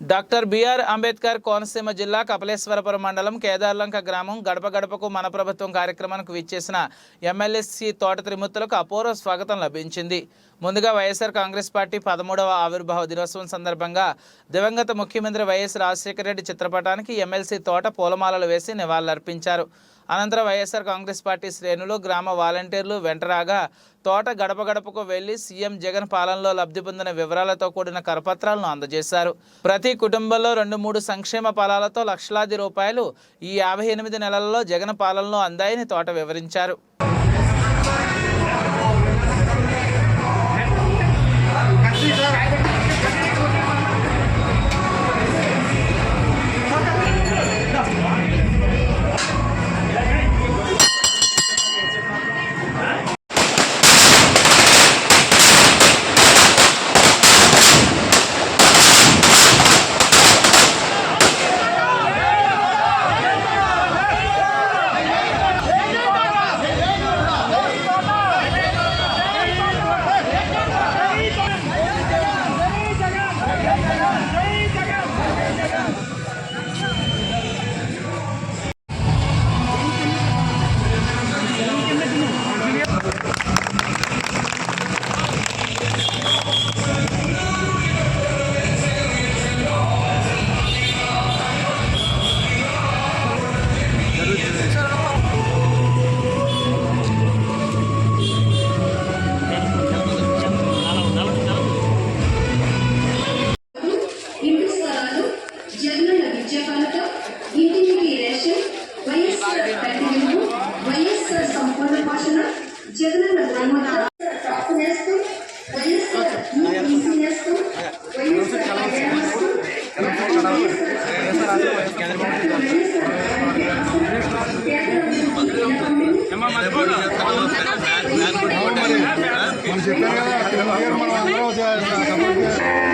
Doctor BR Ambedkar Konaseema జిల్లా కపలేశ్వరపురం మండలం కేదార్లంక గ్రామం గడప గడపకు మన ప్రభుత్వం కార్యక్రమానికి విచ్చేసిన ఎమ్మెల్యేసి తోట త్రిమూర్తులకు అపూర్వ స్వాగతం లభించింది. ముందుగా వైఎస్ఆర్ కాంగ్రెస్ పార్టీ పదమూడవ ఆవిర్భావ దినోత్సవం సందర్భంగా దివంగత ముఖ్యమంత్రి వైఎస్ రాజశేఖర రెడ్డి చిత్రపటానికి ఎమ్మెల్సీ తోట పూలమాలలు వేసి నివాళులర్పించారు. అనంతరం వైఎస్ఆర్ కాంగ్రెస్ పార్టీ శ్రేణులు గ్రామ వాలంటీర్లు వెంటరాగా తోట గడప గడపకు వెళ్ళి సీఎం జగన్ పాలనలో లబ్ధి పొందిన వివరాలతో కూడిన కరపత్రాలను అందజేశారు. ప్రతి కుటుంబంలో రెండు మూడు సంక్షేమ ఫలాలతో లక్షలాది రూపాయలు ఈ యాభై ఎనిమిది నెలలలో జగన్ పాలనలో అందాయని తోట వివరించారు. మనం చెప్పాం కదా మనం అందరం సపోర్ట్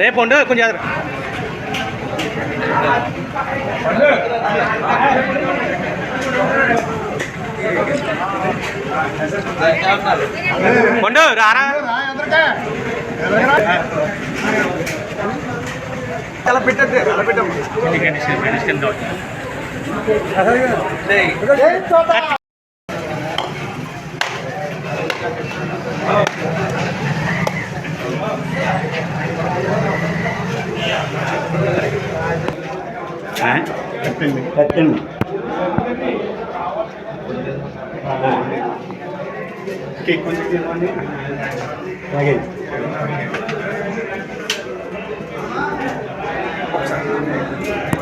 రేపు ఉండు కొంచెం జాగ్రత్త. ఉండు రారా. అలా పెట్టద్దు అలా పెట్టమ్మా కట్టండి కేక్ కొంచెం తీసుకోండి అలాగే ఒకసారి